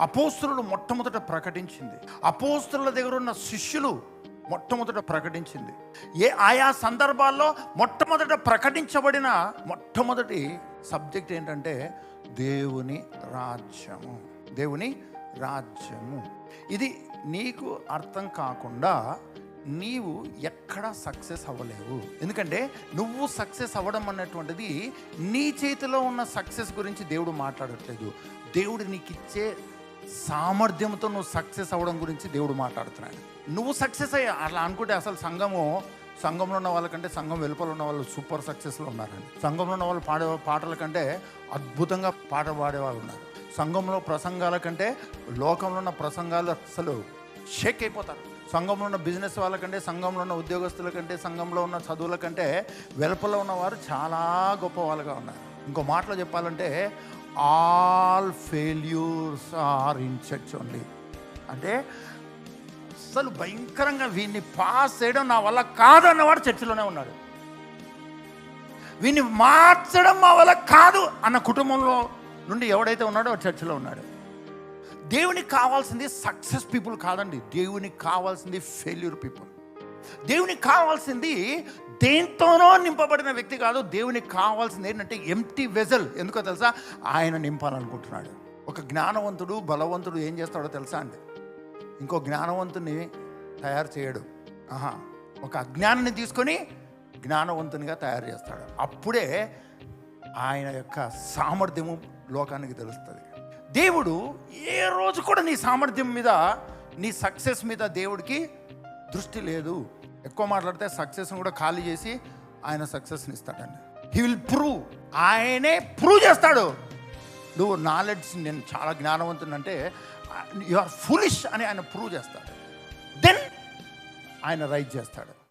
అపోస్తులు మొట్టమొదట ప్రకటించింది. అపోస్తుల దగ్గర ఉన్న శిష్యులు మొట్టమొదట ప్రకటించింది. ఏ ఆయా సందర్భాల్లో మొట్టమొదట ప్రకటించబడిన మొట్టమొదటి సబ్జెక్ట్ ఏంటంటే దేవుని రాజ్యము. దేవుని రాజ్యము. ఇది నీకు అర్థం కాకుండా నీవు ఎక్కడ సక్సెస్ అవ్వలేవు. ఎందుకంటే నువ్వు సక్సెస్ అవ్వడం అన్నటువంటిది నీ చేతిలో ఉన్న సక్సెస్ గురించి దేవుడు మాట్లాడట్లేదు. దేవుడు నీకు ఇచ్చే సామర్థ్యంతో నువ్వు సక్సెస్ అవ్వడం గురించి దేవుడు మాట్లాడుతున్నాడు. నువ్వు సక్సెస్ అయ్యా. అలా అనుకుంటే అసలు సంఘము సంఘంలో ఉన్న వాళ్ళకంటే సంఘం వెలుపల ఉన్న వాళ్ళు సూపర్ సక్సెస్లో ఉన్నారండి. సంఘంలో ఉన్న వాళ్ళు పాడే పాటల కంటే అద్భుతంగా పాట పాడే వాళ్ళు ఉన్నారు. సంఘంలో ప్రసంగాల కంటే లోకంలో ఉన్న ప్రసంగాలు అసలు షేక్ అయిపోతారు. సంఘంలో ఉన్న బిజినెస్ వాళ్ళకంటే సంఘంలో ఉన్న ఉద్యోగస్తుల కంటే సంఘంలో ఉన్న చదువుల కంటే వెలుపల ఉన్నవారు చాలా గొప్ప వాళ్ళుగా ఉన్నారు. ఇంకో మాటలో చెప్పాలంటే all failures are in church only అంటే అసలు భయంకరంగా వీడిని పాస్ చేయడం నా వల్ల కాదన్నవాడు చర్చిలోనే ఉన్నాడు. వీడిని మార్చడం మా వల్ల కాదు అన్న కుటుంబంలో నుండి ఎవడైతే ఉన్నాడో చర్చిలో ఉన్నాడు. దేవునికి కావాల్సింది సక్సెస్ పీపుల్ కాదండి. దేవునికి కావాల్సింది ఫెయిల్యూర్ పీపుల్. దేవునికి కావాల్సింది దేంతోనో నింపబడిన వ్యక్తి కాదు. దేవునికి కావాల్సింది ఏంటంటే ఎంటీ వెజల్ ఎందుకో తెలుసా? ఆయన నింపాలనుకుంటున్నాడు. ఒక జ్ఞానవంతుడు బలవంతుడు ఏం చేస్తాడో తెలుసా అండి? ఇంకో జ్ఞానవంతుని తయారు చేయడు. ఆహా. ఒక అజ్ఞానాన్ని తీసుకొని జ్ఞానవంతునిగా తయారు చేస్తాడు. అప్పుడే ఆయన యొక్క సామర్థ్యము లోకానికి తెలుస్తుంది. దేవుడు ఏ రోజు కూడా నీ సామర్థ్యం మీద నీ సక్సెస్ మీద దేవుడికి దృష్టి లేదు. ఎక్కువ మాట్లాడితే సక్సెస్ని కూడా ఖాళీ చేసి ఆయన సక్సెస్ని ఇస్తాడండి. హీ విల్ ప్రూవ్ ఆయనే ప్రూవ్ చేస్తాడు. నువ్వు నాలెడ్జ్ నేను చాలా జ్ఞానవంతుందంటే యు ఆర్ ఫులిష్ అని ఆయన ప్రూవ్ చేస్తాడు. దెన్ ఆయన రైట్ చేస్తాడు.